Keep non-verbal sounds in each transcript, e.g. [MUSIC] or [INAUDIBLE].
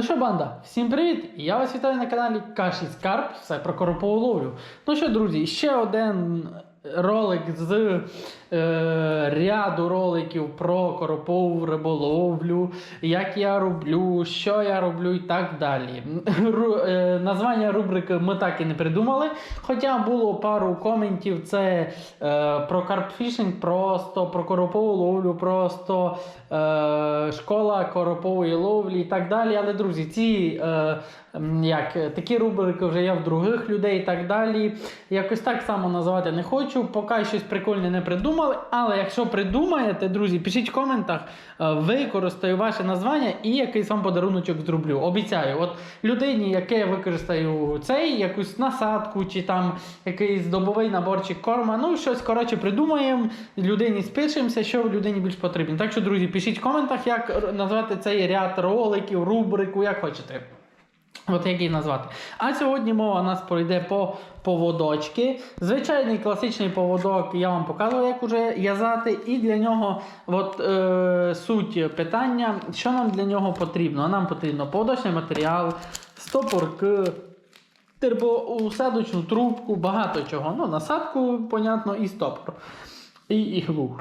Ну що, банда, всім привіт! Я вас вітаю на каналі Каші Скарб, все про коропову ловлю. Ну що, друзі, ще один ролик з е, ряду роликів про коропову риболовлю, як я роблю, що я роблю і так далі. Ру, е, названня рубрики ми так і не придумали. Хоча було пару коментів: це е, про карпфішинг, просто про коропову ловлю, просто е, школа коропової ловлі і так далі. Але, друзі, ці е, як, такі рубрики вже є в других людей і так далі. Якось так само називати не хочу. Поки щось прикольне не придумали. Але якщо придумаєте, друзі, пишіть в коментах, е, використаю ваше названня і якийсь вам подаруночок зроблю. Обіцяю, от людині, яке я використаю цей, якусь насадку чи там якийсь добовий наборчик корма, ну щось коротше придумаємо, людині спишемося, що людині більш потрібно. Так що, друзі, пишіть в коментах, як назвати цей ряд роликів, рубрику, як хочете. От як її назвати. А сьогодні мова у нас пройде по поводочки. Звичайний класичний поводок я вам показував, як уже в'язати. І для нього от, е, суть питання, що нам для нього потрібно. Нам потрібно поводочний матеріал, стопорки, тербоусадочну трубку, багато чого. Ну, насадку, понятно, і стопор. І іглу.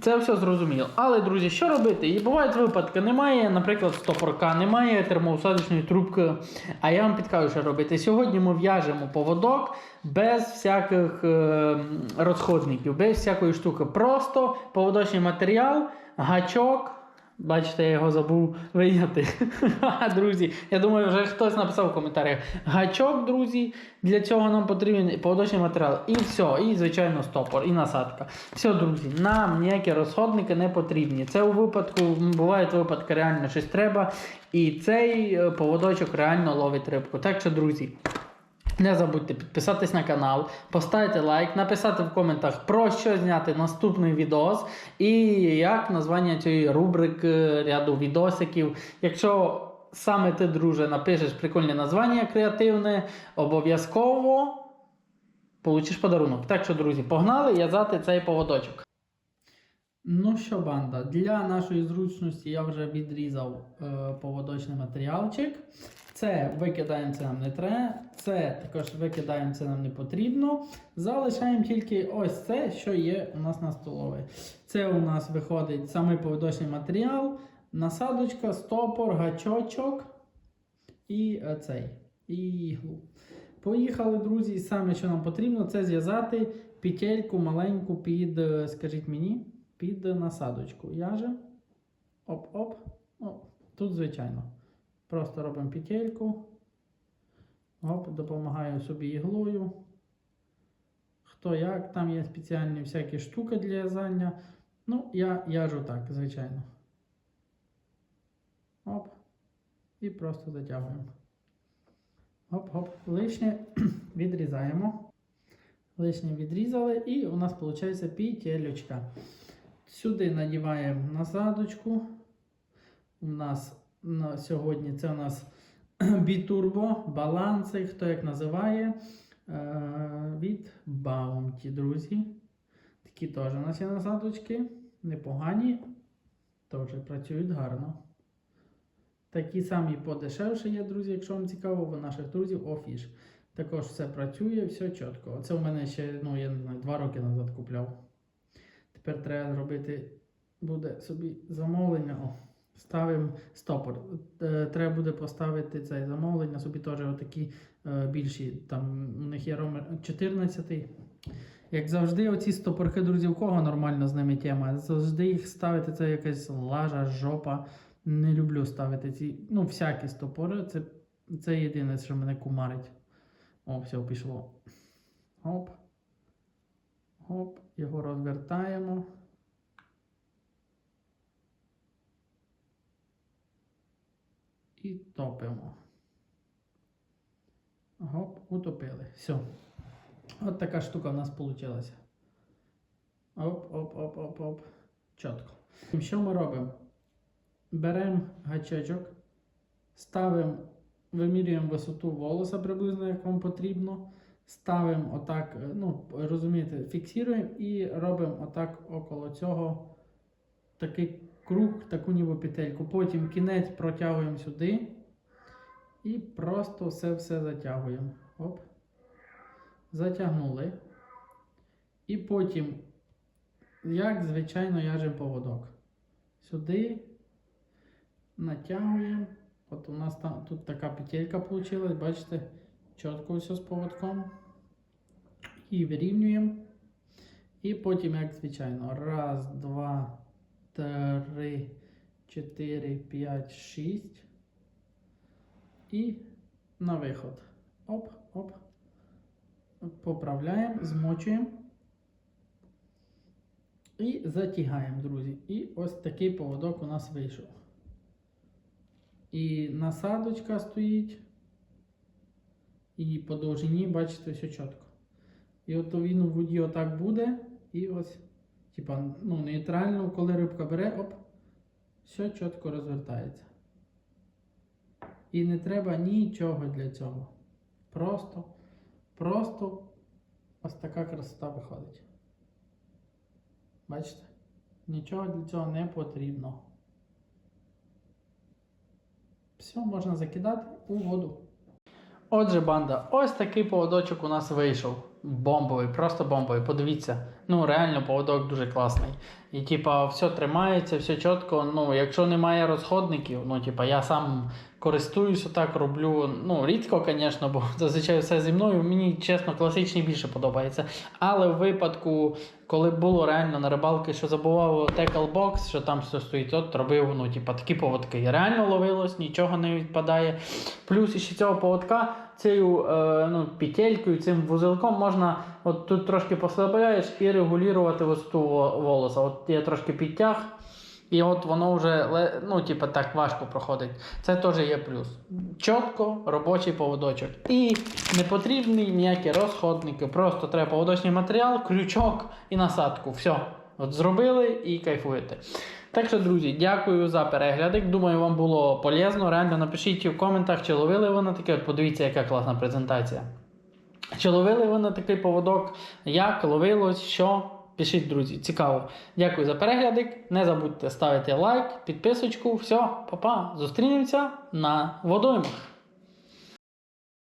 Це все зрозуміло. Але, друзі, що робити? І бувають випадки, немає, наприклад, стопорка, немає термоусадочної трубки. А я вам підкажу, що робити. Сьогодні ми в'яжемо поводок без всяких е, розходників, без всякої штуки. Просто поводочний матеріал, гачок. Бачите, я його забув вийняти. [LAUGHS] Друзі, я думаю, вже хтось написав в коментарях. Гачок, друзі, для цього нам потрібен поводочний матеріал. І все, і, звичайно, стопор, і насадка. Все, друзі, нам ніякі розходники не потрібні. Це у випадку, бувають випадки, реально щось треба. І цей е, поводочок реально ловить рибку. Так що, друзі. Не забудьте підписатись на канал, поставити лайк, написати в коментах про що зняти наступний відос і як названня цієї рубрики ряду відосиків. Якщо саме ти, друже, напишеш прикольне названня креативне, обов'язково получиш подарунок. Так що, друзі, погнали в'язати цей поводочок. Ну що, банда, для нашої зручності я вже відрізав е, поводочний матеріалчик. Це викидаємо, це нам не треба. Це також викидаємо, це нам не потрібно. Залишаємо тільки ось це, що є у нас на столовій. Це у нас виходить самий поводочний матеріал, насадочка, стопор, гачочок і е, цей. І. Поїхали, друзі, і саме, що нам потрібно, це зв'язати петельку маленьку під, е, скажіть мені, під насадочку. Я же. Оп-оп. Ну, тут, звичайно. Просто робимо петельку. Оп, допомагаю собі іглою. Хто як, там є спеціальні всякі штуки для в'язання. Ну, я в'яжу так, звичайно. Оп. І просто затягуємо. Оп-оп. Лишнє [CLEARS THROAT] відрізаємо. Лишнє відрізали, і у нас виходить петелечка. Сюди надіваємо насадочку. У нас на сьогодні це у нас [CLEARS THROAT] бітурбо, баланси, хто як називає. Е, від Bounty, друзі. Такі теж у нас є насадочки. Непогані. Теж працюють гарно. Такі самі подешевші є, друзі, якщо вам цікаво, у наших друзів Офіш. Також все працює, все чітко. Це у мене ще, ну, я не знаю, два роки назад купляв. Тепер треба зробити буде собі замовлення. О, ставимо стопор. Е, Треба буде поставити це замовлення, собі теж отакі е, більші. Там у них є номер 14. Як завжди, оці стопорки, друзі, у кого нормально з ними тема. Завжди їх ставити, це якась лажа, жопа. Не люблю ставити ці, ну, всякі стопори. Це, це єдине, що мене кумарить. О, все, пішло. Оп. Оп, його розвертаємо. І топимо. Гоп, утопили. Все. От така штука в нас вийшла. Оп, оп, оп, оп, оп. Чітко. Що ми робимо? Беремо гачечок, ставимо, вимірюємо висоту волоса приблизно, як вам потрібно. Ставимо отак, е, ну, розумієте, фіксуємо і робимо отак около цього такий круг, таку ніби петельку. Потім кінець протягуємо сюди. І просто все-все затягуємо. Оп. Затягнули. І потім, як звичайно, яжем поводок. Сюди натягуємо. От у нас там тут така петелька вийшла, бачите, чітко все з поводком. І вирівнюємо. І потім, як звичайно, раз, два, три, чотири, п'ять, шість. І на виход. Оп, оп. Поправляємо, змочуємо. І затягаємо, друзі. І ось такий поводок у нас вийшов. І насадочка стоїть. І по довжині, бачите, все чітко. І от він у воді отак буде. І ось, типа, ну, нейтрально, коли рибка бере, оп, все чітко розвертається. І не треба нічого для цього. Просто, просто ось така красота виходить. Бачите? Нічого для цього не потрібно. Все, можна закидати у воду. Отже, банда, ось такий поводочок у нас вийшов. Бомбовий, просто бомбовий. Подивіться. Ну, реально поводок дуже класний. І типа, все тримається, все чітко. Ну, якщо немає розходників, ну, типа, я сам користуюся так, роблю. Ну, рідко, звісно, бо [LAUGHS] зазвичай все зі мною. Мені, чесно, класичний більше подобається. Але в випадку, коли було реально на рибалки, що забував текл-бокс, що там все стоїть, от робив, ну, типа, такі поводки. Реально ловилось, нічого не відпадає. Плюс ще цього поводка, цією е, ну, петелькою, цим вузелком можна от тут трошки послабляєш і регулювати висоту волоса. От я трошки підтяг. І от воно вже ну, типа, так важко проходить. Це теж є плюс. Чітко робочий поводочок. І не потрібні ніякі розходники. Просто треба поводочний матеріал, крючок і насадку. Все. От зробили і кайфуєте. Так що, друзі, дякую за переглядик. Думаю, вам було полезно. Реально напишіть в коментах, чи ловили ви на таке. Подивіться, яка класна презентація. Чи ловили ви на такий поводок? Як ловилось, що? Пишіть, друзі, цікаво. Дякую за переглядик. Не забудьте ставити лайк, підписочку. Все, па-па. Зустрінемося на водоймах.